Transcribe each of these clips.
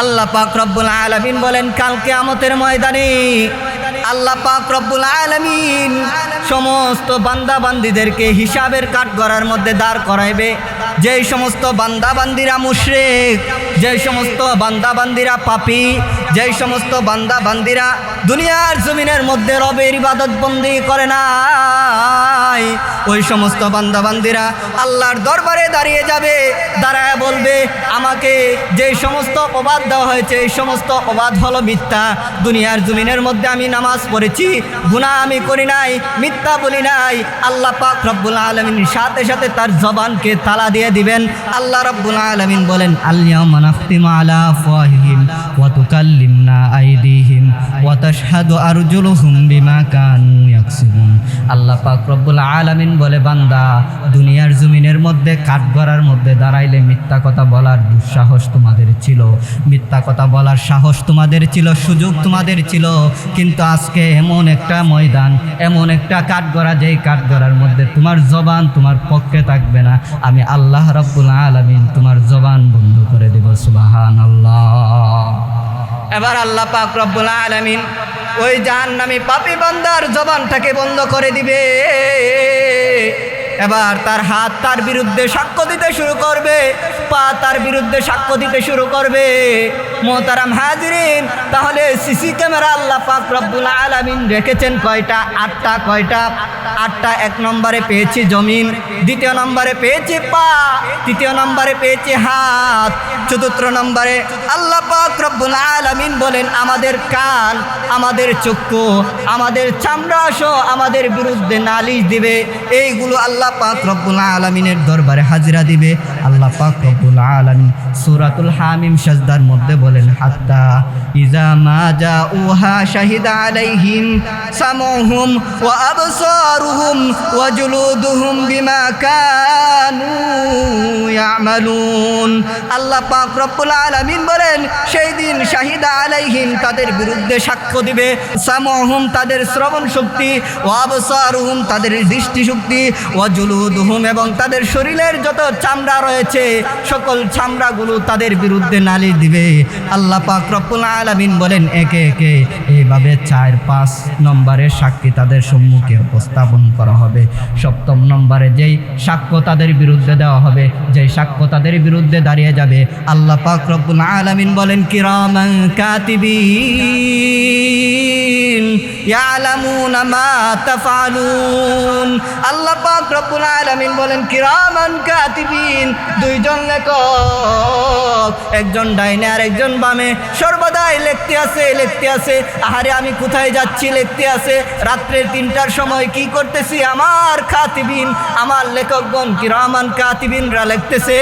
আল্লাহ পাক রব্বুল আলামিন বলেন কালকে আমতের ময়দানে আল্লাহ পাক রব্বুল আলামিন সমস্ত বান্দা বান্দিদেরকে হিসাবের কাঠগড়ার মধ্যে দাঁড় করাইবে। যেই সমস্ত বান্দা বান্দিরা মুশরিক যেই সমস্ত বান্দা বান্দিরা পাপী যেই সমস্ত বান্দা বান্দিরা দুনিয়ার জমিনের মধ্যে রবের ইবাদত বন্দি করে নাই। ওই সমস্ত বান্দা বান্দিরা আল্লাহর দরবারে দাঁড়িয়ে যাবে, দাঁড়ায় বলবে, আমাকে যে সমস্ত অবাদ দেওয়া হয়েছে, এই সমস্ত অবাদ হলো মিথ্যা। দুনিয়ার জমিনের মধ্যে আমি নামাজ পড়েছি গুণা আমি করি নাই, মিথ্যা বলি নাই। আল্লাহ পাক রব্বুল আলমিন সাথে সাথে তার জবানকে তালা দিয়ে দিবেন। আল্লাহ রব্বুল আলমিন বলেন আল্লাহ মানাফতিমা আলা ফাহিম ওয়া তুকাল্লিমনা আইদিহিম ওয়া তাশহাদু আরজুলুহুম বিমা কানু ইয়াকসিবুন আল্লাহ পাক রব্বুল আলামিন বলে, বান্দা, দুনিয়ার জমিনের মধ্যে, কাঠগড়ার মধ্যে দাঁড়াইলে মিথ্যা কথা বলার দুঃসাহস তোমাদের ছিল। মিথ্যা কথা বলার সাহস তোমাদের ছিল, সুযোগ তোমাদের ছিল। কিন্তু আজকে এমন একটা ময়দান, এমন একটা কাঠগড়া, যেই কাঠগড়ার মধ্যে তোমার জবান তোমার পক্ষে থাকবে না। আমি আল্লাহ রব্বুল আলামিন তোমার জবান বন্ধ করে দেব সুবাহান এবার আল্লাহ পাক রব্বুল আলামিন ওই জাহান্নামী পাপী বান্দার জবানটাকে বন্ধ করে দিবে। এবার তার হাত তার বিরুদ্ধে সাক্ষ্য দিতে শুরু করবে, পা তার বিরুদ্ধে সাক্ষ্য দিতে শুরু করবে। মোহতারাম হাজরিন, তাহলে সিসি ক্যামেরা আল্লাহ পাক রব্বুল আলামিন রেখেছেন কয়টা? আটটা কয়টা? আটটা এক নম্বরে পেয়েছি জমিন, দ্বিতীয় নম্বরে পেয়েছি পা, তৃতীয় নম্বরে পেয়েছি হাত, চতুর্থ নম্বরে আল্লাহ পাক রব্বুল আলামিন বলেন, আমাদের কান আমাদের চক্ষু, আমাদের চামড়া সহ আমাদের বিরুদ্ধে নালিশ দিবে। এইগুলো আল্লাহ পাক রব্বুল আলামিনের দরবারে হাজিরা দিবে। আল্লাহ পাক রব্বুল আলামিন সূরাতুল হামিম সাজদার মধ্যে বলেন, হাত্তা ইজা মা জাউহা শাহিদা আলাইহিম ওয়া বিমা ইয়ামালুন। আল্লাহ পাক রব্বুল আলামিন বলেন, সেই দিন শাহিদা আলাইহিম তাদের বিরুদ্ধে সাক্ষ্য দিবে। সামুহুম তাদের শ্রবণ শক্তি, ওয়া আবসারুহুম তাদের দৃষ্টি শক্তি ওয়া জুলুদুহুম এবং তাদের শরীরের যত চামড়া রয়েছে, সকল চামড়াগুলো তাদের বিরুদ্ধে নালিশ দিবে। আল্লাহ পাক রব্বুল আলামিন বলেন, একে একে এইভাবে চার পাঁচ নম্বরের সাক্ষী তাদের সম্মুখে উপস্থাপন করা হবে। সপ্তম নম্বরে যেই সাক্ষ্য তাদের বিরুদ্ধে দেওয়া হবে যেই সাক্ষ্য তাদের বিরুদ্ধে দাঁড়িয়ে যাবে। আল্লাহ পাক রব্বুল আলামিন বলেন, কিরামান কাতিবিন ইয়ালামুনা মা তাফআলুন। আল্লাহ পাক রব্বুল আলামিন বলেন, কিরামান কাতিবিন, দুইজন লেখক, একজন ডাইনে আর একজন বামে। সর্বদাই লিখতে আছে লিখতে আছে। আহারে, আমি কোথায় যাচ্ছি, লিখতে আছে। রাত্রের তিনটার সময় কি করতেছি? আমার কাতিবিন আমার লেখক লেখকগণ কিরামান কাতিবিনরা লিখতেছে,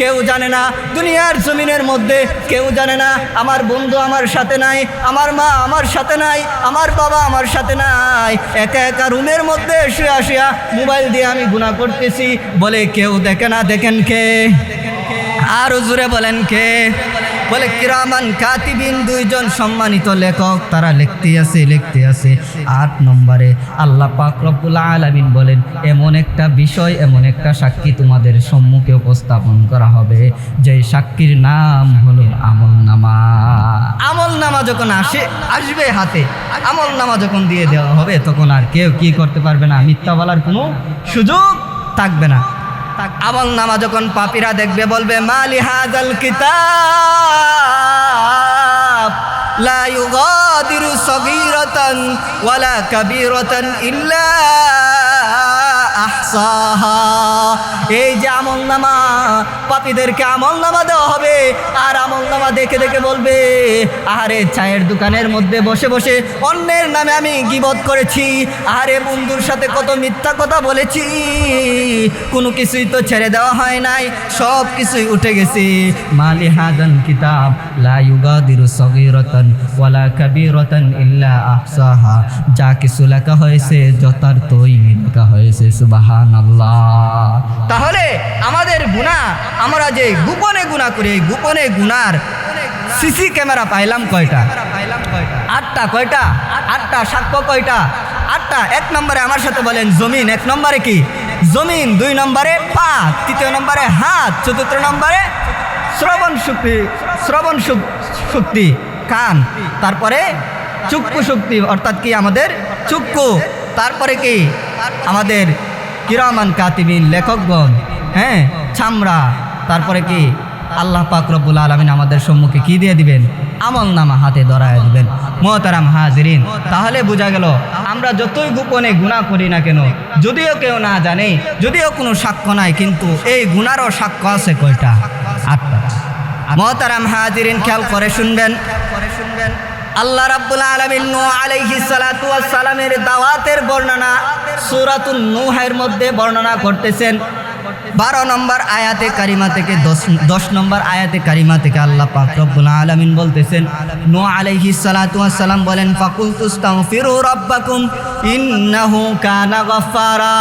কেউ জানে না দুনিয়ার জমিনের মধ্যে, কেউ জানে না আমার বন্ধু আমার সাথে নাই, আমার মা আমার সাথে নাই, আমার বাবা আমার সাথে নাই। একা একা রুমের মধ্যে এসে আসিয়া মোবাইল দিয়ে আমি গুণা করতেছি। বলে কেউ দেখে না, দেখেন কে? আর জুড়ে বলেন কে? বলে, কিরামান কাতিবিন, দুইজন সম্মানিত লেখক, তারা লিখতে আছে লিখতে আছে। আট নম্বরে আল্লাহ পাক রব্বুল আলামিন বলেন, এমন একটা বিষয়, এমন একটা সাক্ষী তোমাদের সম্মুখে উপস্থাপন করা হবে। যে সাক্ষীর নাম হলো আমল নামা। আমল নামা যখন আসে, আসবে হাতে, আমল নামা যখন দিয়ে দেওয়া হবে, তখন আর কেউ কি করতে পারবে না। মিথ্যা বলার কোনো সুযোগ থাকবে না। আমল নামা যখন পাপিরা দেখবে, বলবে, মালি হাজাল কিতাব, লা ইউগাদিরু সগীরাতান ওয়ালা কাবীরাতান ইল্লা আহসাহা। এই যে আমল নামা পাপীদেরকে আমল নামা দেওয়া হবে, আর আমল নামা দেখে দেখে বলবে, আহারে, চায়ের দোকানের মধ্যে বসে বসে অন্যের নামে আমি গিবত করেছি। আহারে, বন্ধুর সাথে কত মিথ্যা কথা বলেছি। কোনো কিছুই তো ছেড়ে দেওয়া হয় নাই, সব কিছুই উঠে গেছে। মালি হাদান কিতাব, লা ইউগাদিরু সগীরাতান ওয়ালা কাবীরাতান ইল্লা আহসাহা। যা কিছু লেখা হয়েছে, যথার্থই লেখা হয়েছে তাহলে আমাদের গুনাহ, আমরা যে গোপনে গুণা করি, এই গোপনে গুনার সিসি ক্যামেরা পাইলাম কয়টা? আটটা কয়টা? আটটা, সাক্ষ্য কয়টা? আটটা। এক নম্বরে আমার সাথে বলেন, জমিন। এক নম্বরে কি? জমিন। দুই নম্বরে পা তৃতীয় নম্বরে হাত। চতুর্থ নম্বরে শ্রবণ শক্তি। শ্রবণ শক- শক্তি, কান। তারপরে চুক্কু শক্তি, অর্থাৎ কি আমাদের চুক্কু তারপরে কি? আমাদের কিরামান কাতিবিন, লেখকগণ হ্যাঁ ছামড়া তারপরে কি? আল্লাহ পাক রব্বুল আলমিন আমাদের সম্মুখে কি দিয়ে দিবেন? আমল নামা হাতে ধরায় দিবেন। মোহতারাম হাজিরিন, তাহলে বোঝা গেল, আমরা যতই গোপনে গুণা করি না কেন, যদিও কেউ না জানে, যদিও কোনো সাক্ষ্য নাই, কিন্তু এই গুণারও সাক্ষ্য আছে কয়টা? আটটা। মোহতারাম হাজিরিন, খেয়াল করে শুনবেন আল্লাহ রাব্বুল আলামিন নূহ আলাইহিস সালাতু ওয়াস সালামের দাওয়াতের বর্ণনা সূরাতুন নূহের মধ্যে বর্ণনা করতেছেন। বারো নম্বর আয়াতে কারিমা থেকে দশ দশ নম্বর আয়াতে কারিমা থেকে আল্লাহ পাক রব্বুল আলামিন বলতেছেন নূহ আলাইহিস সালাতু ওয়াস বলেন ফাকুল তুস্তাগফিরু রাব্বাকুম, ইন্নাহু কানা গফফারা।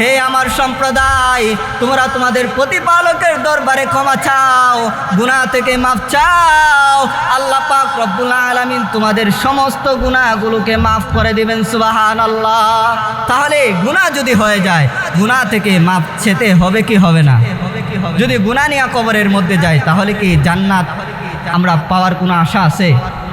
হে আমার সম্প্রদায়, তোমরা তোমাদের প্রতিপালকের দরবারে ক্ষমা চাও, গুনাহ থেকে মাফ চাও। আল্লাহ পাক রব্বুল আলামিন তোমাদের সমস্ত গুনাহগুলোকে মাফ করে দিবেন, সুবহানাল্লাহ। তাহলে গুনাহ যদি হয়ে যায়, গুনাহ থেকে মাফ ছেতে হবে কি হবে না? যদি গুনাহ নিয়ে কবরের মধ্যে যায়, তাহলে কি জান্নাত আমরা পাওয়ার কোনো আশা আছে?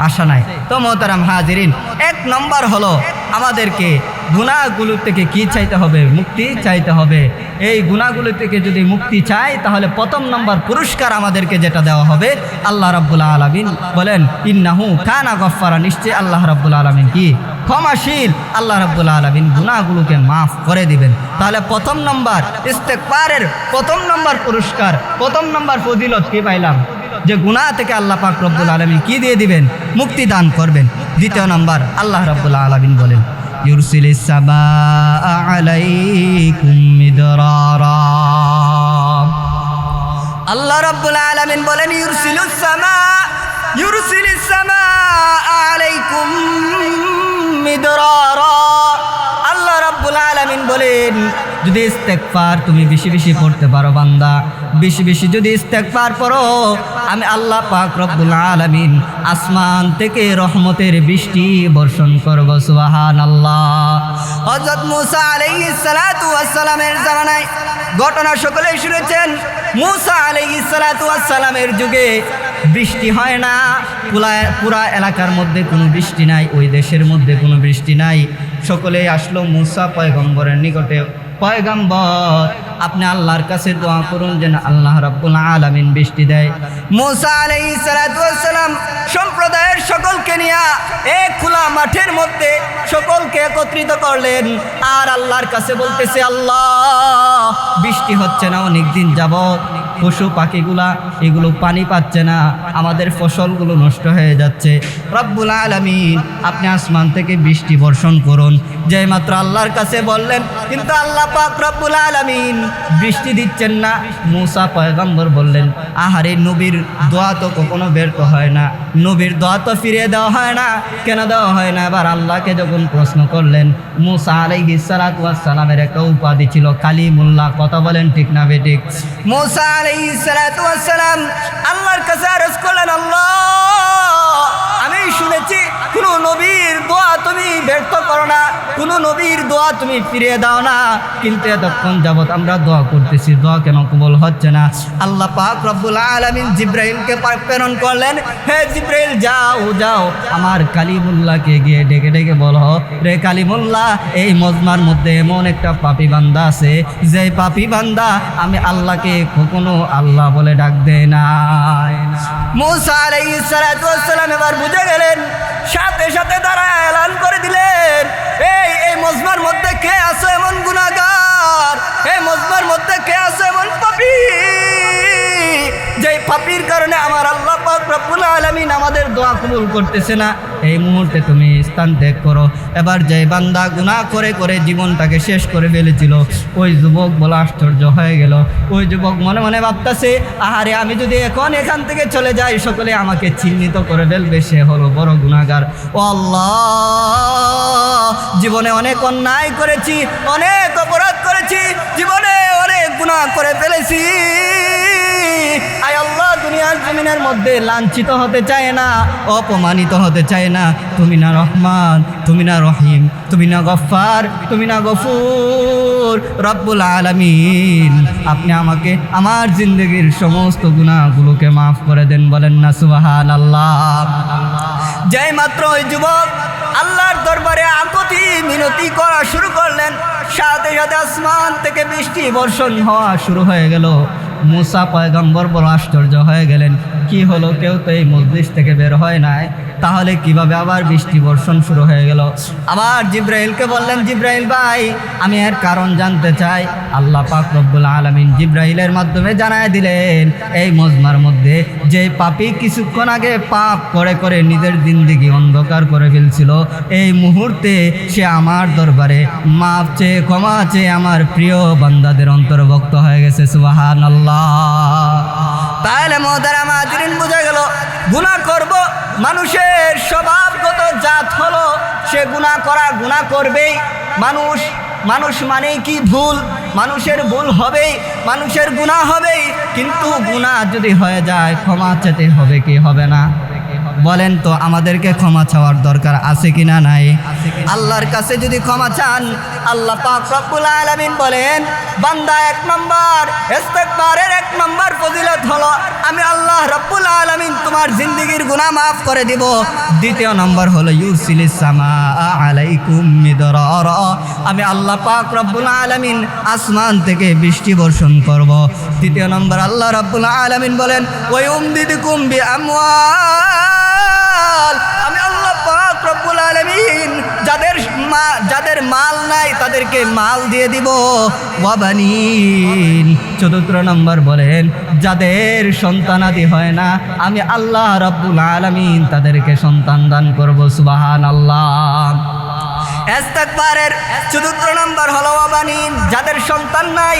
আশা নাই। তো মোহতারাম হাজিরিন, এক নম্বর হলো আমাদেরকে গুণাগুলো থেকে কি চাইতে হবে? মুক্তি চাইতে হবে। এই গুণাগুলো থেকে যদি মুক্তি চাই তাহলে প্রথম নম্বর পুরস্কার আমাদেরকে যেটা দেওয়া হবে, আল্লাহ রাব্বুল আলমিন বলেন, ইন্নাহু কানা গফারা নিশ্চয় আল্লাহ রাব্বুল আলমিন কি? ক্ষমাশীল। আল্লাহ রাব্বুল আলমিন গুণাগুলোকে মাফ করে দিবেন। তাহলে প্রথম নম্বর, ইস্তেকবারের প্রথম নম্বর পুরস্কার, প্রথম নম্বর ফজিলত কি পাইলাম? যে গুনাহ থেকে আল্লাহ পাক রব্বুল আলমিন কি দিয়ে দিবেন মুক্তি দান করবেন দ্বিতীয় নম্বর আল্লাহ রব্বুল আলমিন বলেন يرسل السماء عليكم مدرارا আল্লাহ রাব্বুল আলামিন বলেন ইউরসিলুস সামা ইউরসিলিস সামা আলাইকুম মিদরারা আল্লাহ রাব্বুল আলামিন বলেন যদি ইস্তেগফার তুমি বেশি বেশি পড়তে পারো বান্দা বেশি বেশি যদি ইস্তেগফার পড়ো আমি আল্লাহ পাক রব্বুল আলামিন আসমান থেকে রহমতের বৃষ্টি বর্ষণ করব, সুবহানাল্লাহ। হযরত মুসা আলাইহিস সালাতু ওয়াস সালামের জামানায় ঘটনা সকলেই শুনেছেন, মুসা আলাইহিস সালাতু ওয়াস সালামের যুগে বৃষ্টি হয় না পুরা পুরা এলাকার মধ্যে কোনো বৃষ্টি নাই, ওই দেশের মধ্যে কোনো বৃষ্টি নাই। সকলেই আসলো মুসা পয়গম্বরের নিকটে। পয়গম্বর আপনি আল্লাহর কাছে দোয়া করুন যেন আল্লাহ রাব্বুল আলামিন বৃষ্টি দেয়। মুসা আলাইহিস সালাতু ওয়াস সালাম সম্প্রদায়ের সকলকে নিয়ে এক খোলা মাঠের মধ্যে সকলকে একত্রিত করলেন। আর আল্লাহর কাছে বলতেছে, আল্লাহ, বৃষ্টি হচ্ছে না অনেক দিন যাবত পশু পাখিগুলা এগুলো পানি পাচ্ছে না, আমাদের ফসলগুলো নষ্ট হয়ে যাচ্ছে। রব্বুল আলমিন, আপনি আসমান থেকে বৃষ্টি বর্ষণ করুন। যে মাত্র আল্লাহর কাছে বললেন, কিন্তু আল্লাহ পাক রব্বুল আলমিন বৃষ্টি দিচ্ছেন না। মুসা পয়গম্বর বললেন, আহারে নবীর দোয়া তো কখনো ব্যর্থ হয় না। নবীর দোয়া তো ফিরিয়ে দেওয়া হয় না, কেন দেওয়া হয় না? এবার আল্লাহকে যখন প্রশ্ন করলেন, মুসা আলাইহিস সালাতু ওয়াস সালামের একটা উপাধি ছিল কালিমুল্লাহ, কথা বলেন ঠিক না বেঠিক মুসা আলাইহিস সালাতু ওয়াস সালাম আল্লাহর কাছে আরজ করলেন আল্লাহ আমি শুনেছি কোনো নবীর দোয়া তুমি ব্যর্থ করো না, কোনো নবীর দোয়া তুমি ফিরিয়ে দাও না। কিন্তু এতক্ষণ যাবৎ আমরা দোয়া করতেছি, দোয়া কেন কবল হচ্ছে না? আল্লাহ পাক রব্বুল আলামিন জিব্রাইলকে পা- প্রেরণ করলেন, হে জিব্রাইল, যাও যাও, আমার কালিমুল্লাহকে গিয়ে ডেকে ডেকে বলো, রে কালিমুল্লাহ, এই মজমার মধ্যে এমন একটা পাপি বান্দা আছে, যে পাপি বান্দা আমি আল্লাহকে কখনো আল্লাহ বলে ডাক দেয় না মুসা আলাইহিস সালাম এবার বুঝে গেলেন সাথে সাথে তারা এলান করে দিলেন। এই এই মজমার মধ্যে কে আছো এমন গুণাগার এই মজমার মধ্যে কে আছো এমন পাপি? যে পাপির কারণে আমার আল্লাহ পাক রব্বুল আলামিন আমাদের দোয়া কবুল করতেছে না। এই মুহূর্তে তুমি স্থান ত্যাগ করো। এবার যে বান্দা গুনাহ করে করে জীবনটাকে শেষ করে ফেলেছিল, ওই যুবক বলা আশ্চর্য হয়ে গেল। ওই যুবক মনে মনে ভাবতেছে, আহারে, আমি যদি এখন এখান থেকে চলে যাই, সকলে আমাকে চিহ্নিত করে ফেলবে, সে হলো বড় গুণাগার ও আল্লাহ, জীবনে অনেক অন্যায় করেছি, অনেক অপরাধ করেছি, জীবনে অনেক গুনাহ করে ফেলেছি। আয় আল্লাহ, দুনিয়ার জমিনের মধ্যে লাঞ্ছিত হতে চায় না, অপমানিত হতে চায় না। তুমি না রহমান, তুমি না রহিম, তুমি না গফার তুমি না গফুর। রব্বুল আলামিন, আপনি আমাকে আমার জিন্দগির সমস্ত গুণাগুলোকে মাফ করে দেন, বলেন না সুবাহান আল্লাহ যেই মাত্র ওই যুবক আল্লাহর দরবারে আকতি মিনতি করা শুরু করলেন সাথে সাথে আসমান থেকে বৃষ্টি বর্ষণ হওয়া শুরু হয়ে গেল। মুসা পয়গম্বর বড় আশ্চর্য হয়ে গেলেন, কি হলো? কেউ তো এই মসজিদ থেকে বের হয় নাই। তাহলে কীভাবে আবার বৃষ্টি বর্ষণ শুরু হয়ে গেল? আবার জিব্রাহিলকে বললেন, জিব্রাইল ভাই, আমি এর কারণ জানতে চাই। আল্লাহ পাক রব্বুল আলমিন জিব্রাইলের মাধ্যমে জানায় দিলেন, এই মজমার মধ্যে যে পাপি কিছুক্ষণ আগে পাপ করে করে নিজের জিন্দিগি অন্ধকার করে ফেলছিল, এই মুহূর্তে সে আমার দরবারে মাপ চেয়ে, ক্ষমা চেয়ে আমার প্রিয় বান্দাদের অন্তর্ভুক্ত হয়ে গেছে। সুবাহান আল্লাহ তাহলে মহতারাম আজরিন বোঝা গেল গুণা করব, মানুষের স্বভাবগত জাত হলো, সে গুণা করা গুণা করবেই। মানুষ মানুষ মানেই কি ভুল? মানুষের ভুল হবেই, মানুষের গুণা হবেই। কিন্তু গুণা যদি হয়ে যায়, ক্ষমা চেতে হবে কি? হবে না। বলেন তো আমাদেরকে ক্ষমা চাওয়ার দরকার আছে কি না নাই? আল্লাহর কাছে যদি ক্ষমা চান, আল্লাহ পাক রব্বুল আলামিন বলেন, বান্দা এক নম্বর, ইস্তেগফারের এক নম্বর ফজিলত হলো, আমি আল্লাহ রব্বুল আলামিন তোমার জিন্দেগির গুনাহ মাফ করে দিব। দ্বিতীয় নম্বর হলো ইউরসিলিস সামা আলাইকুম মিদরারা। আমি আল্লাহ পাক রব্বুল আলামিন আসমান থেকে বৃষ্টি বর্ষণ করব। তৃতীয় নম্বর, আল্লাহ রব্বুল আলামিন বলেন ওই উমদিদকুম আমওয়াল আমি আল্লাহ পাক রব্বুল আলামিন যাদের মা, যাদের মাল নাই তাদেরকে মাল দিয়ে দিব। ওয়াবানিন চতুর্থ নম্বর বলেন, যাদের সন্তানাদি হয় না, আমি আল্লাহ রব্বুল আলামিন তাদেরকে সন্তান দান করব সুবাহান আল্লাহ এস্তাকবারের চতুর্থ নম্বর হলো অবানিন। যাদের সন্তান নাই,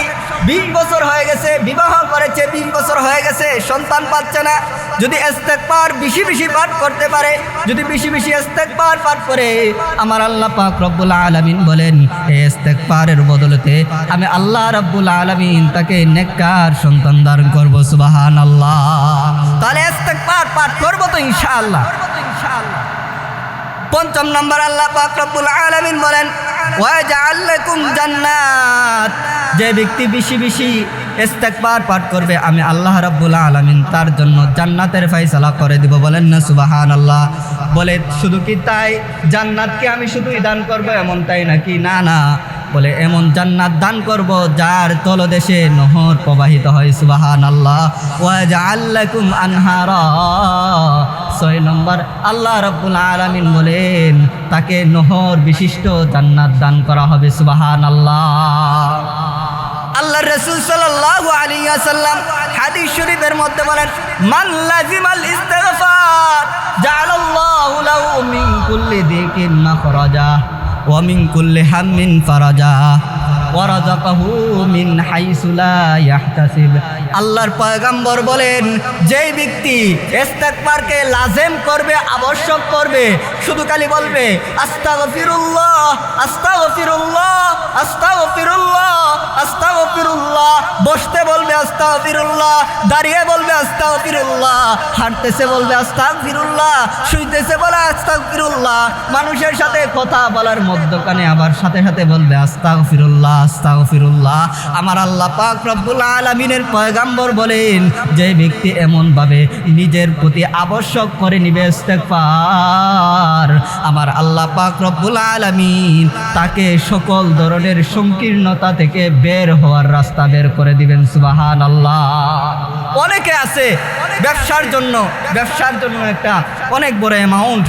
বিশ বছর হয়ে গেছে, বিবাহ করেছে, বিশ বছর হয়ে গেছে, সন্তান পাচ্ছে না। যদি এস্তেকবার বেশি বেশি পাঠ করতে পারে, যদি বেশি বেশি এস্তেকবার পাঠ করে, আমার আল্লাহ পাক রব্বুল আলামিন বলেন এস্তেকবারের বদলতে আমি আল্লাহ রব্বুল আলামিন তাকে নেককার সন্তান দান করব সুবাহান আল্লাহ তাহলে এস্তেকবার পাঠ করব তো ইনশাআল্লাহ ইনশাআল্লাহ। পঞ্চম নম্বর আল্লাহ পাক আলমিন বলেন জান্নাত। যে ব্যক্তি বেশি বেশি ইস্তেকবার পাঠ করবে, আমি আল্লাহ রাব্বুল আলমিন তার জন্য জান্নাতের ফাইসালা করে দিব। বলেন না সুবাহান আল্লাহ বলে, শুধু কি তাই? জান্নাতকে আমি শুধুই দান করব এমন তাই নাকি? না না। বলে, এমন জান্নাত দান করব যার তলদেশে নহর প্রবাহিত হয় সুবাহান আল্লাহ ওয়াজআল লাকুম আনহারা। ছয় নম্বর, আল্লাহ রাব্বুল আলামিন বলেন, তাকে নহর বিশিষ্ট জান্নাত দান করা হবে সুবাহান আল্লাহ আল্লাহ রসুল সাল্লাল্লাহু আলাইহি ওয়াসাল্লাম হাদিস শরীফের মধ্যে বলেন, মান লাজিমাল ইস্তিগফার, জাআলাল্লাহু লাহু মিন কুল্লি দিকিন মাখরাজা। ওয়া মিন কুল্লি হাম্মিন ফারাজা ওয়ারাযাকাহু মিন হাইসু লা ইয়াহতাসিব আল্লাহর পয়গাম্বর বলেন, যেই ব্যক্তি ইস্তেগফারকে লাজেম করবে, আবশ্যক করবে, শুধু খালি বলবে, আস্তাগফিরুল্লাহ আস্তাগফিরুল্লাহ আস্তাগফিরুল্লাহ আস্তাগফিরুল্লাহ, বসতে বলবে আস্তাগফিরুল্লাহ, দাঁড়িয়ে বলবে আস্তাগফিরুল্লাহ, হাঁটতেছে বলবে আস্তাগফিরুল্লাহ, শুইতেছে বলে আস্তাগফিরুল্লাহ, মানুষের সাথে কথা বলার মধ্যখানে আবার সাথে সাথে বলবে আস্তাগফিরুল্লাহ আস্তাগফিরুল্লাহ। আমার আল্লাহ পাক রব্বুল আলামিনের পয়গাম্বর বলেন, যে ব্যক্তি এমনভাবে নিজের প্রতি আবশ্যক করে নিবে ইস্তেগফার, আমার আল্লাহ পাক রব্বুল আলামিন তাকে সকল ধরনের সংকীর্ণতা থেকে বের হওয়ার রাস্তা বের করে দিবেন সুবাহান আল্লাহ অনেকে আছে ব্যবসার জন্য ব্যবসার জন্য একটা অনেক বড় অ্যামাউন্ট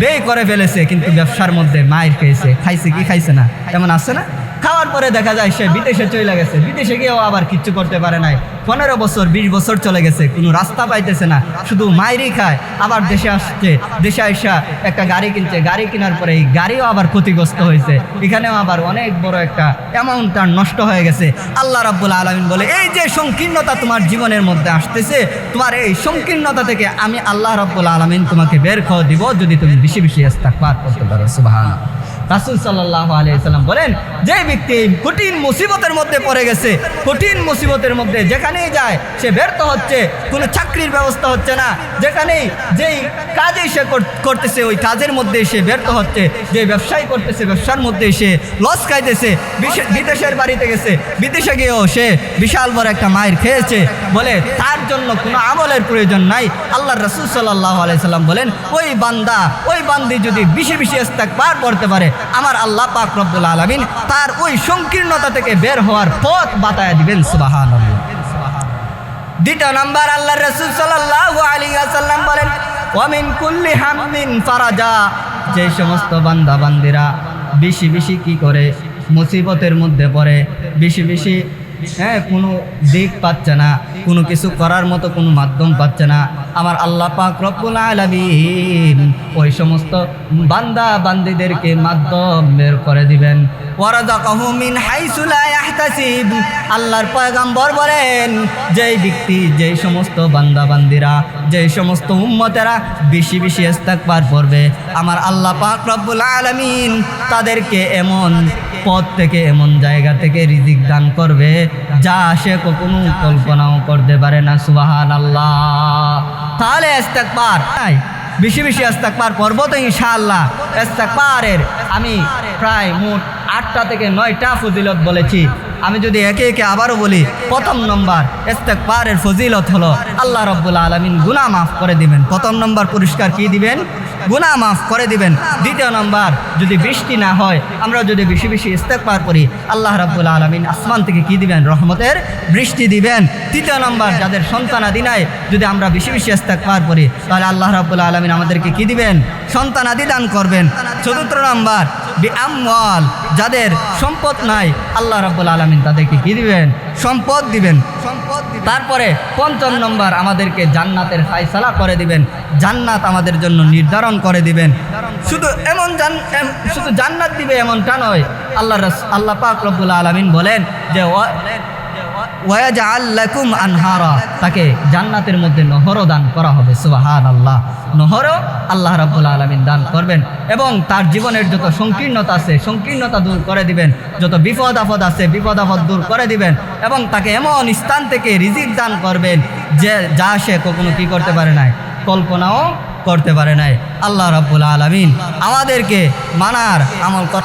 ব্যয় করে ফেলেছে, কিন্তু ব্যবসার মধ্যে মায়ের খেয়েছে, খাইছে কি খাইছে না? এমন আছে না? খাওয়ার পরে দেখা যায় সে বিদেশে চলে গেছে। বিদেশে গিয়েও আবার কিচ্ছু করতে পারে নাই। পনেরো বছর, বিশ বছর চলে গেছে। কোনো রাস্তা পাইতেছে না। শুধু মাইরি খায়। আবার দেশে আসছে। দেশে আসা একটা গাড়ি কিনছে। গাড়ি কেনার পরে এই গাড়িও আবার ক্ষতিগ্রস্ত হয়েছে। এখানেও আবার অনেক বড় একটা অ্যামাউন্ট তার নষ্ট হয়ে গেছে। আল্লাহ রাব্বুল আলমিন বলে, এই যে সংকীর্ণতা তোমার জীবনের মধ্যে আসতেছে, তোমার এই সংকীর্ণতা থেকে আমি আল্লাহ রাব্বুল আলমিন তোমাকে বের করে দিব। যদি তুমি বেশি বেশি পার করতে পারো। সুবাহ রাসুল সাল্লাহ আলিয়াল্লাম বলেন, যে ব্যক্তি কঠিন মুসিবতের মধ্যে পড়ে গেছে, কঠিন মুসিবতের মধ্যে যেখানেই যায়, সে ব্যর্থ হচ্ছে, কোনো চাকরির ব্যবস্থা হচ্ছে না। যেখানেই যেই কাজেই সে কর- করতেছে, ওই কাজের মধ্যে সে ব্যর্থ হচ্ছে, যে ব্যবসায় করতেছে, ব্যবসার মধ্যে সে লস খাইতেছে বিদেশের বাড়িতে গেছে, বিদেশে গিয়েও সে বিশাল বড় একটা মায়ের খেয়েছে। বলে, তার জন্য কোনো আমলের প্রয়োজন নাই। আল্লাহ রসুল সাল্লাহ আলাইসাল্লাম বলেন, ওই বান্দা, ওই বান্দি যদি বেশি বেশি ইস্তাক পার করতে পারে আমার আল্লাহ পাক রব্বুল আলমিন তার ওই সংকীর্ণতা থেকে বের হওয়ার পথ বাতায় দিবেন সুবাহান দ্বিতীয় নাম্বার আল্লাহ রসুল সাল্লাহ আলী আসাল্লাম বলেন, ওয়ামিন কুল্লি হামিন ফারাজা। যে সমস্ত বান্দা বান্দিরা বেশি বেশি কি করে? মুসিবতের মধ্যে পড়ে। বেশি বেশি হ্যাঁ কোনো দিক পাচ্ছে না, কোনো কিছু করার মতো কোনো মাধ্যম পাচ্ছে না। আমার আল্লাহ পাক রব্বুল আলামিন ওই সমস্ত বান্দা বান্দিদেরকে মাধ্যম বের করে দিবেন। আল্লাহর পয়গম্বর বলেন, যেই ব্যক্তি, যেই সমস্ত বান্দা বান্দিরা, যেই সমস্ত উম্মতেরা বেশি বেশি ইস্তেগফার করবে, আমার আল্লাহ পাক রব্বুল আলামিন তাদেরকে এমন পথ থেকে, এমন জায়গা থেকে রিজিক দান করবে, যা সে কখনো কল্পনাও করতে পারে না সুবাহান আল্লাহ তাহলে ইস্তেগফার তাই বেশি বেশি ইস্তেগফার করব তো ইনশাআল্লাহ। ইস্তেগফারের আমি প্রায় মোট আটটা থেকে নয়টা ফজিলত বলেছি। আমি যদি একে একে আবারও বলি, প্রথম নম্বর ইস্তেগফারের ফজিলত হলো, আল্লাহ রব্বুল আলমিন গুনাহ মাফ করে দিবেন। প্রথম নম্বর পুরস্কার কি দিবেন? গুনাহ মাফ করে দিবেন। দ্বিতীয় নম্বর, যদি বৃষ্টি না হয়, আমরা যদি বেশি বেশি পার করি, আল্লাহ রাব্বুল আলমিন আসমান থেকে কি দিবেন? রহমতের বৃষ্টি দিবেন। তৃতীয় নম্বর, যাদের সন্তানাদি নাই যদি আমরা বেশি বেশি পার করি, তাহলে আল্লাহ রাব্বুল আলমিন আমাদেরকে কি দিবেন? সন্তানাদি দান করবেন। চতুর্থ নম্বর আমল যাদের সম্পদ নাই, আল্লাহ রাব্বুল আলমিন তাদেরকে কি দিবেন? সম্পদ দিবেন। সম্পদ তারপরে পঞ্চম নম্বর আমাদেরকে জান্নাতের ফাইসালা করে দিবেন। জান্নাত আমাদের জন্য নির্ধারণ করে দিবেন। শুধু এমন শুধু জান্নাত দিবে এমনটা নয়, আল্লাহ আল্লাহ পাক রব্বুল আলমিন বলেন যে ওয়া- ওয়াজাআল লাকুম আনহারা। তাকে জান্নাতের মধ্যে নহরও দান করা হবে সুবাহান আল্লাহ নহরও আল্লাহ রাব্বুল আলামিন দান করবেন এবং তার জীবনের যত সংকীর্ণতা আছে, সংকীর্ণতা দূর করে দিবেন। যত বিপদ আপদ আছে, বিপদ আপদ দূর করে দিবেন এবং তাকে এমন স্থান থেকে রিজিক দান করবেন যে, যা সে কখনো কী করতে পারে নাই, কল্পনাও করতে পারে নাই। আল্লাহ রাব্বুল আলামিন আমাদেরকে মানার আমল